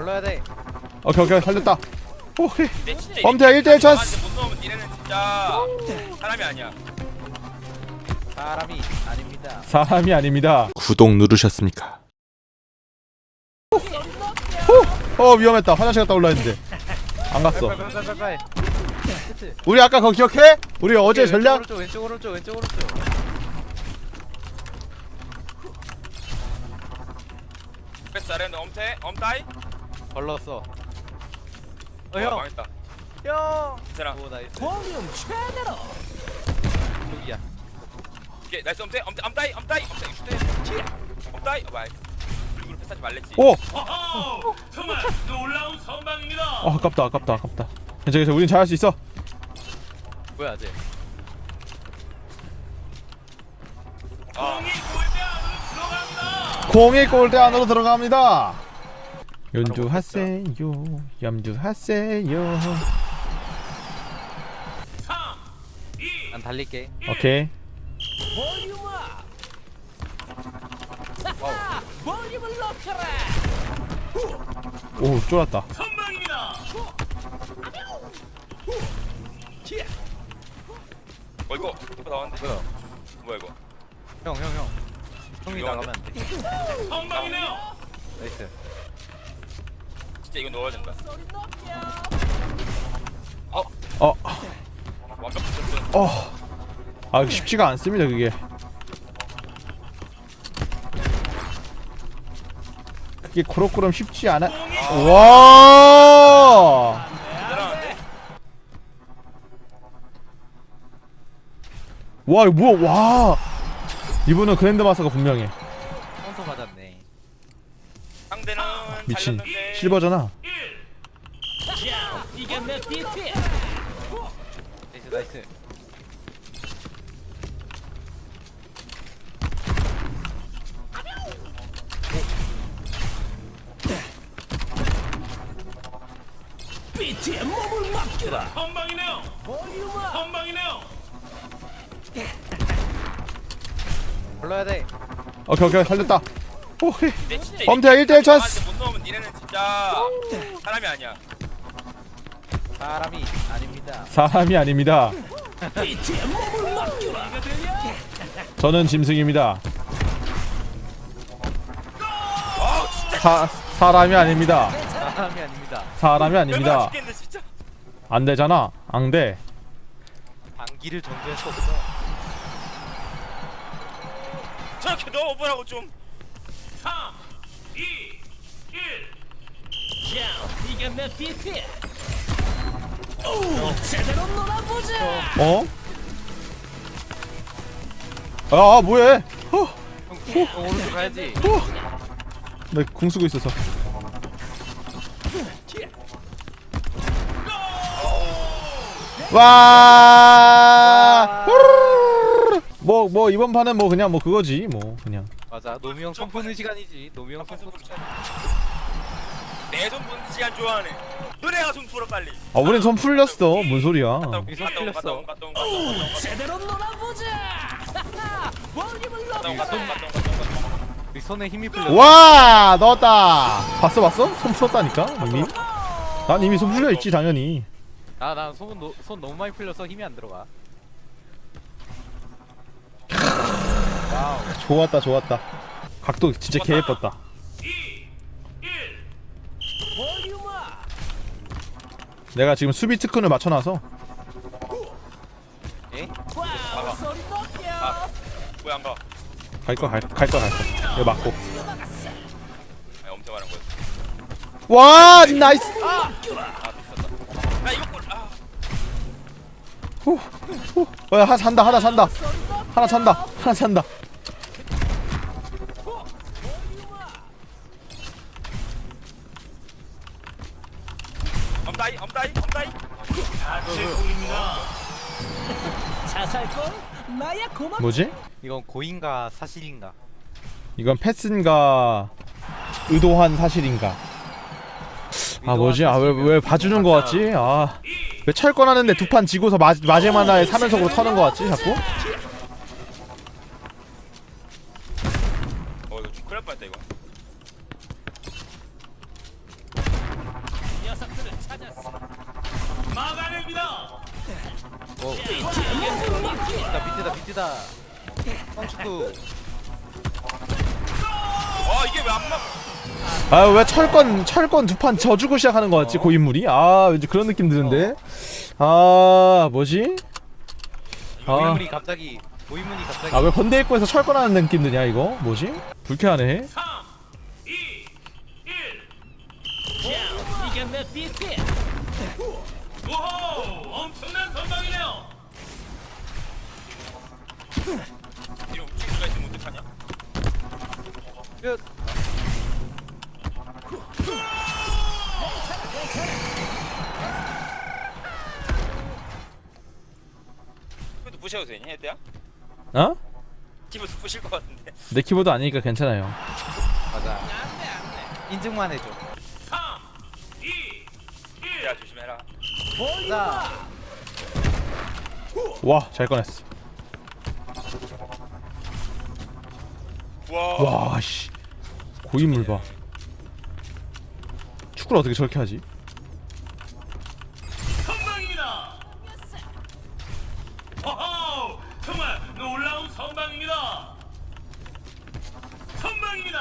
불러야 돼. 오케이 오케이 살렸다 오케이 근데 진짜 범퇴 이렇게 1대1 찬스. 나한테 못 넣으면 니네는 진짜 사람이 아니야. 사람이 아닙니다. 사람이 아닙니다 구독 누르셨습니까? 오! 어 위험했다 화장실 갔다 올라 했는데 안 갔어. 우리 아까 그거 기억해? 우리 어제 왼쪽, 전략 오른쪽 왼쪽 오른쪽 왼쪽 오른쪽. 패스 아래는 엄태 엄따이. 걸렀어. 어 어, 형. 망했다. 형. 괜찮아. 오 나이스. 여기야. 오케이 나이스 엄태 엄태 엄따이 엄따이 엄따이 슈트. 엄따이. 어, 말. 그리고 패스하지 말랬지. 오! 어허! 정말 놀라운 선방입니다. 어 아깝다 아깝다 아깝다 괜찮아 괜찮아 우린 잘할 수 있어 뭐야 쟤. 아, 공이 골대 안으로 들어갑니다. 공이 골대 안으로 들어갑니다 연주하세요 염주하세요 3, 2, 난 달릴게. 오케이 오 쫄았다 선방입니다. 어 이거 이거 나왔는데. 뭐야? 뭐야 이거? 형 형 형. 형이? 나가면 안 돼. 선방이네요. 나이스. 진짜 이거 넣어야 된다. 어 쳤어. 어. 아 쉽지가 않습니다 그게 그게 그럭그럭 쉽지 않아 와 대단한데? 와 이거 뭐야 와 이분은 그랜드마스터가 분명해 카운터 맞았네. 상대는 미친 달렸는데 실버잖아 1. 자, 이게 내 비트. 나이스 나이스. 비트에 몸을 맡겨라. 선방이네요. 선방이네요. 불러야 돼. 오케이 오케이 살렸다 오케이 근데 진짜 범퇴 이렇게 1대1 찬스 못 넣으면 니네는 진짜 사람이 아니야. 사람이 아닙니다. 사람이 아닙니다. 저는 짐승입니다 사, 사람이 아닙니다 사람이 아닙니다. 사람이 얼마나 아닙니다 죽겠는데 진짜. 안 되잖아 앙돼 방귀를 전개할 수 없어. 저렇게 넣어보라고 좀. 3, 2, 1. 자, 이게 내 비트. 오, 제대로 놀아보자. 어? 아 뭐해 어, 형, 형 오른쪽 가야지. 나궁 쓰고 있어서 와 뭐, 뭐, 이번 판은 뭐, 그냥 뭐, 그거지, 뭐, 그냥. 맞아. 노미 형 손푸는 시간이지. 노미 형 손푸는 시간. 내손 보는 시간 좋아하네. 너네가 손 풀어 빨리. 아, 우린 손 풀렸어. 뭔 소리야. 갔다 오고, 손 갔다 오고, 갔다 풀렸어. 오고, 갔다 오고, 갔다 오고, 갔다 오고, 제대로 놀아보자. 볼륨을 갔다 오고, 높여. 갔다 오고, 갔다 오고, 갔다 오고. 우리 손에 힘이 풀려. 와! 넣었다! 봤어, 봤어? 손 풀었다니까, 이미? 난 이미 손 풀려있지, 당연히. 아, 나손 손 너무 많이 풀려서 힘이 안 들어가. 좋았다, 좋았다. 각도 진짜 개 예뻤다. 2, 1. 볼륨아. 내가 지금 수비 특훈을 맞춰놔서. 예? 와우, 소리 높여. 왜안 가? 갈 거, 갈, 갈 거, 갈 거. 이거 맞고. 아니, 엄청 많은 거였어. 와! 나이스! 아, 미쳤다. 야, 이거 골. 아, 후, 후. 어, 야, 하나 산다, 하나 산다. 하나 산다, 하나 산다. 뭐지? 이건 고인가 사실인가? 이건 패스인가 의도한 사실인가? 아 뭐지? 아 왜 왜 봐주는 거 같지? 아왜 철권하는데 두 판 지고서 마, 마지막 날에 3연속으로 터는 거 같지? 자꾸? 와 이게 왜안 막? 아왜 철권 철권 두 판 져주고 시작하는 거 같지 고인물이? 아 왠지 그런 느낌 드는데. 아 뭐지? 아. 고인물이 갑자기 고인물이 갑자기 아 왜 건대 입구에서 철권하는 느낌 드냐 이거? 뭐지? 불쾌하네. 3, 2, 1. 자, 이게 내 비트. 오호, 엄청난 선방이네요. 끝 그래도 부셔도 되니 헤드야? 어? 기분 부실 것 같은데. 내 키보드 아니니까 괜찮아요. 맞아 인증만 해줘 3, 2, 1. 야 조심해라. 자 와 잘 꺼냈어. 와. 와 씨. 고인물 봐. 축구를 어떻게 저렇게 하지? 선방입니다. 오호, 정말 놀라운 선방입니다. 선방입니다.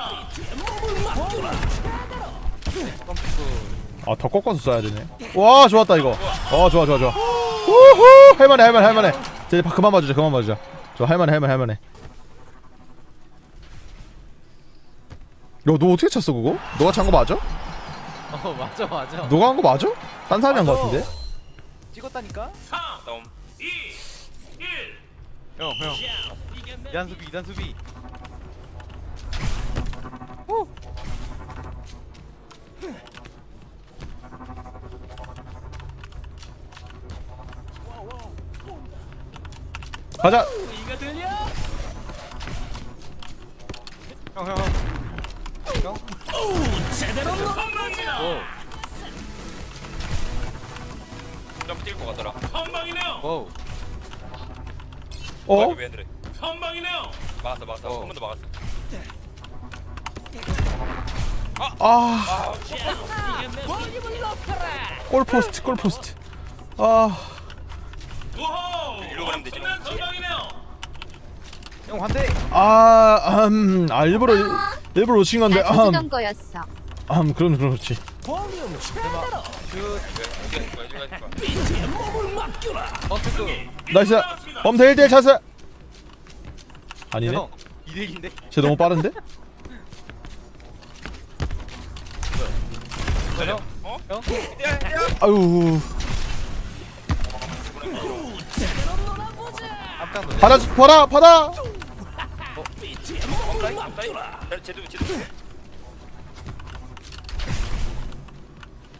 아 더 꺾어서 써야 되네. 와 좋았다 이거. 어 좋아 좋아 좋아. 우후 할만해 할만해 할만해. 이제 바- 그만 봐주자 그만 봐주자. 저 할만해 할만해 할만해. 너 어떻게 찼어 그거? 너가 찬 거 맞아? 어 맞아 맞아 너가 한 거 맞아? 딴 사람이 한 거 맞아. 같은데? 찍었다니까 3, 다음. 2, 1. 형형 이단 수비 이단 수비 가자. 이거 들려? 형형 형. 점프 뛸것 같더라. 선방이네요. 오 어? 어? 왜 그래? 선방이네요. 막았어 막았어. 어. 한번더 막았어. 아 볼륨을 높여라. 골포스트 골포스트. 아 오호, 일로 가면 되지. 선방이네요. 형 환대 아, 음, 아 일부러 일- 일부러 놓친 건데, 나 아, 져주던 거였어. 음, 그럼 그렇지. 나이스. 범대 1대1 찬스. 아니네. 형 2대1인데 쟤 너무 빠른데? 형 어? 형? 아유. 깜짝 놀래 받아, 받아, 받아. 맡겨라. 야, 쟤도 쟤도.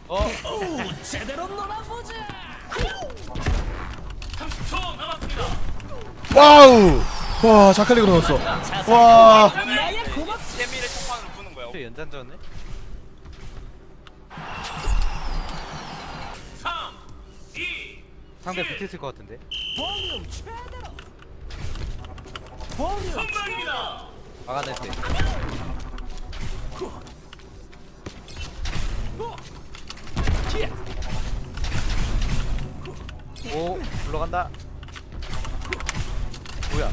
어 제대로 놀아보자. 30초 남았습니다. 와우. 와, 자칼리고 넣었어. 와, 세미를 총판으로 부는 거야. 3, 2, 상대 비트 쓸것 같은데 볼륨 최대로. 볼륨 선방입니다. 막아냈대 오 불러간다 뭐야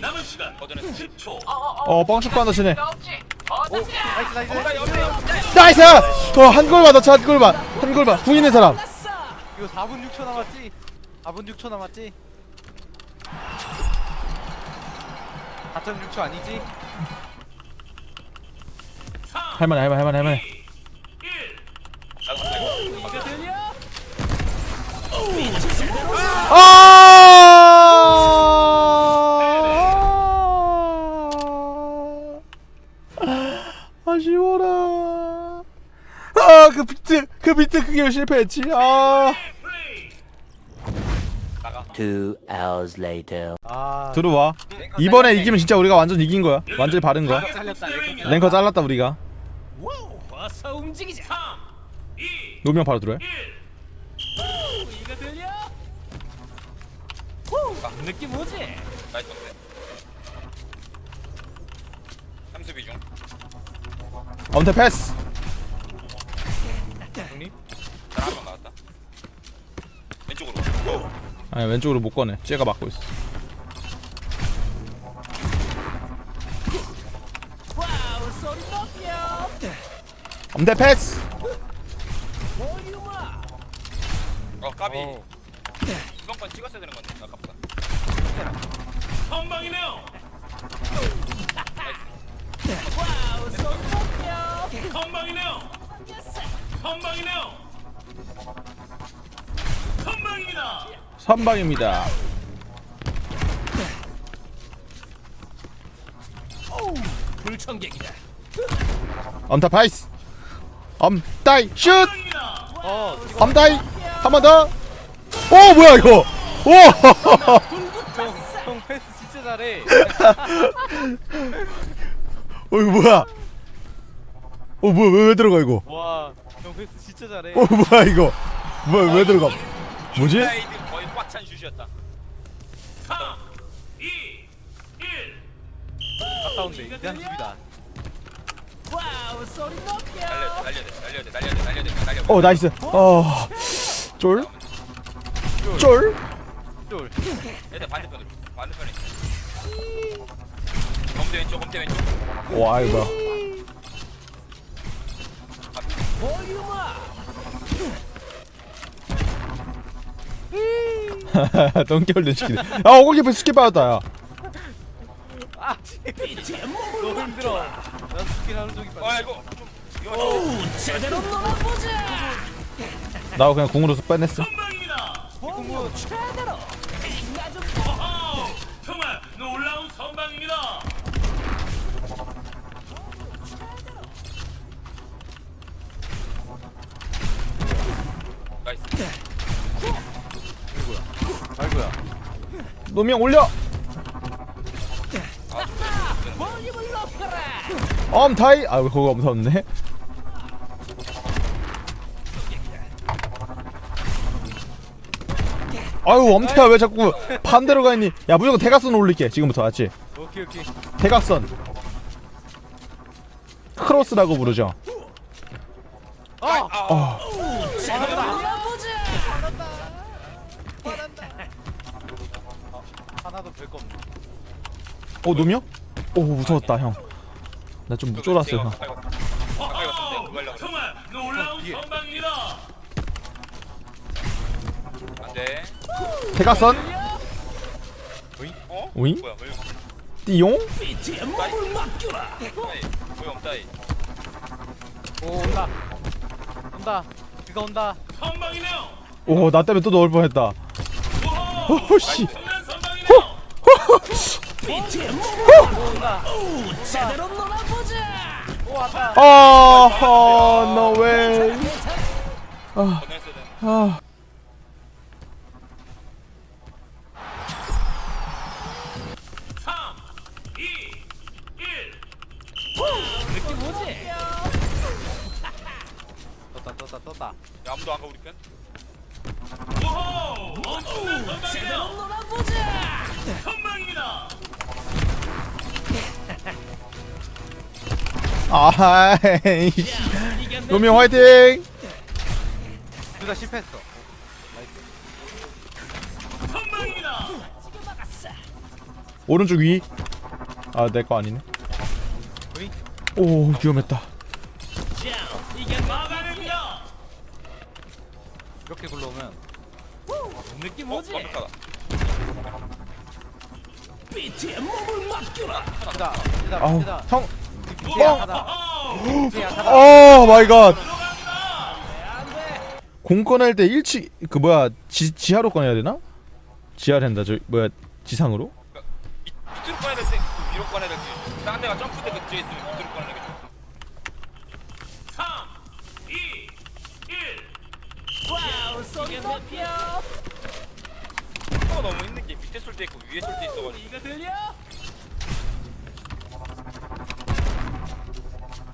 남은 시간 어전했어. 10초. 어, 뻥축구 한다 치네. 오 나이스 나이스 나이스. 어, 한 골만 넣자, 한 골만, 한 골만. 궁 있는 사람. 이거 4분 6초 남았지 4분 6초 남았지 4.6초 아니지? 할만해, 할만해, 할만해, 할만해. 1. 나도 갑자기. 이거 들려? 아! 아쉬워라. 아, 그 비트, 그 비트 그게 실패했지. 아. Two hours later. 아 들어와. 이번에 이기면 진짜 우리가 완전 이긴 거야. 완전히 바른 거야. 랭커 잘랐다 우리가. 어서 움직이자. 3, 2, 노명 바로 들어요. 1. 이거 들려? 후, 느낌 오지? 나이스 어때? 삼수 비 중. 엄태 패스. 형님? 나한 번. 아니 왼쪽으로 못 꺼내. 쟤가 막고 있어. 엄대 패스. 어 까비. 어. 이번 건 찍었어야 되는 건데 아깝다. 높여 선방이네요. 선방이네요. 선방입니다 선방입니다. 불청객이다. 엄타 파이스 엄다이 슛! 어 엄다이 한 번 더. 오 뭐야 이거? 오! 형, 형 패스 진짜 잘해. 어 이거 뭐야? 어 뭐야 왜, 왜 들어가 이거? 와 형 패스 진짜 잘해. 어 뭐야 이거? 뭐야 왜 들어가? 뭐지 슛이었다 3 2 1 가까운데 이단 수비다. 와우 소리 높여 날려야 돼 날려야 돼 날려야 돼 날려야 돼 날려야 돼어 나이스. 어 쫄 쫄. 쫄? 얘들 반대편으로 반대편에 검대 왼쪽 검대 왼쪽. 와 이거 볼륨아 똥개올린 시키네 아 오골키퍼 스킵 받았다 야 아 너무 힘들어 나 스킬 하는 종이 아 빠져 이거 좀 이거 제대로 놀아보자 나 그냥 궁으로 빼냈어 선방입니다 공무 제대로 노명 올려. 엄타이. 아왜 거기 엄타 없네. 아유 엄태야 왜 자꾸 반대로 가 있니? 야 무조건 대각선 올릴게 지금부터 알지 오케이 오케이. 대각선. 크로스라고 부르죠. 아! 어. 별거 없네 어 노명? 오 무서웠다 형. 나 좀 쫄았어 형. 가까이 갔어 가까이 갔어 그거 하려고 그래 정말 놀라운 뒤에. 선방입니다. 안 돼. 대각선? 어? 오잉? 뭐야 왜 띠용? 몸을 맡겨라. 없다이. 왜 없다이. 오 온다. 온다. 비가 온다. 선방이네요. 오나 때문에 또 넣을 뻔했다. 오호 오씨. 선방이네요 제대로 건너했어야 되는 아 뭐지? 떴다 떴다 떴다 야, 아무도 안가 우리 편? 오호! 엄청난 선방이네요. 놀아보자. 선방입니다. 이게 내 노명 화이팅 둘 다 실패했어 선방입니다. 오른쪽 위. 아, 내 거 아니네. 오, 위험했다. 이렇게 굴러오면 느낌 어? 뭐지? 완벽하다 BTM 몸을 맡겨라. 시다 시다 아우, 오호! 밑에 약하다 오 마이 갓. 공 꺼낼 때 1치 그 뭐야? 지 지하로 꺼내야 되나? 지하로 한다. 저 뭐야? 지상으로? 밑, 밑으로 꺼내야 될때 그 위로 꺼내야 될지 딴 데가 점프 때그 뒤에 있으면 밑으로 꺼내는 게 좋아 3, 2, 1. 와우, 소리 높여. 속도가 너무 힘든 게 밑에 쏠때 있고 위에 쏠때 있어가지고 이거 들려?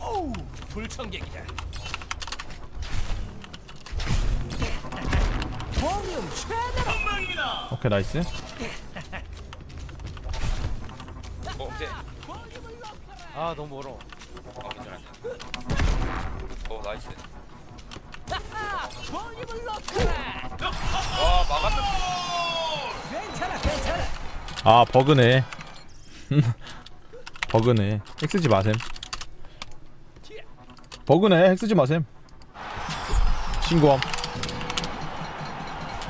오, 불청객이다. 볼륨 최대로. 선방입니다. 오케이, 나이스. 어 이제 아 너무 멀어 어 괜찮아 어 나이스 아 버그네. 버그네. 핵 쓰지 마셈. 버그네. 핵 쓰지 마셈. 신고함.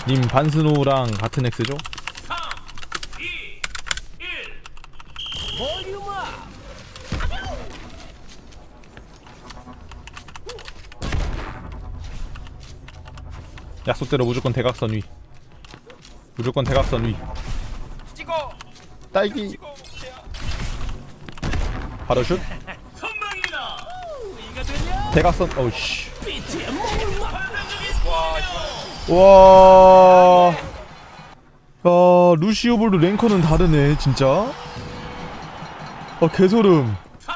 님 반스노랑 같은 핵 쓰죠? 3, 2, 1. 볼륨 업. 약속대로 무조건 대각선 위 무조건 대각선 위 딸기 바로 슛? 대각선 어우씨. 와. 야, 루시오블도 랭커는 다르네, 진짜. 아, 개소름. 3,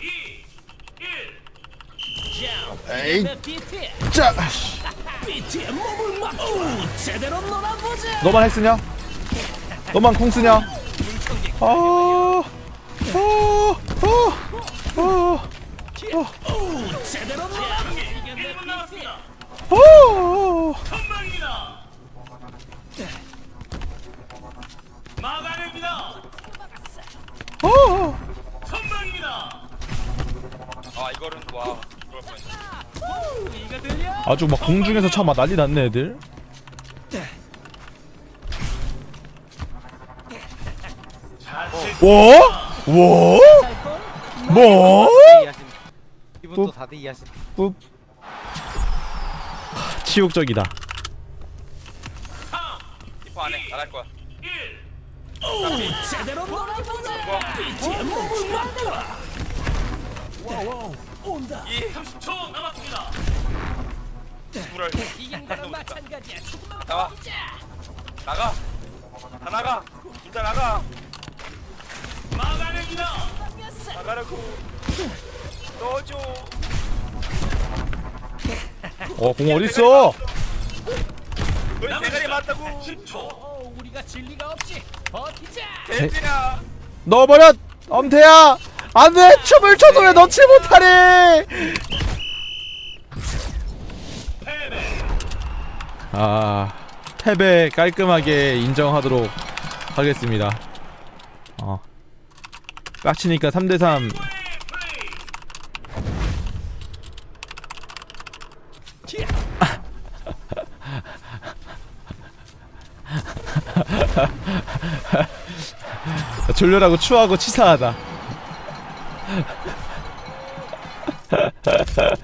2, 1. 자, 에이. 짜. 비트의 몸을 막. 오, 제대로 놀아보자. 너만 핵쓰냐? 너만 콩 쓰냐? 아. 아. 아. 아. 오, 제대로 놀아. 내 비트. 아. 선방입니다. 막아냅니다. 아. 선방입니다. 아 이거는 와 그럴 뻔했네 오? 아주 막 공중에서 차 막 난리 났네, 애들. 뭐? 뭐? 뭐? 이분도 또- 다들 이해하신.ปุ๊ 치욕적이다. 리퍼 안해 나갈 거야 1. 오, 제대로 놀아보자. 막. 와우, 온다. 이 30초 남았습니다. 물을 이긴 거랑 마찬가지야. 조금만 나와 나가 다 나가 둘다 나가 막아냅니다. 나가라고 넣어줘 어, 공 어딨어? 너희 대가리 맞다고 10초. 어, 우리가 진리가 없지. 버티자. 겐지야 넣어버려! 엄태야! 안 돼! 춤을 춰도 왜 넣지 못하래! 아, 패배 깔끔하게 인정하도록 하겠습니다. 어. 빡치니까 3대3 졸렬하고 추하고 치사하다. Ha ha ha.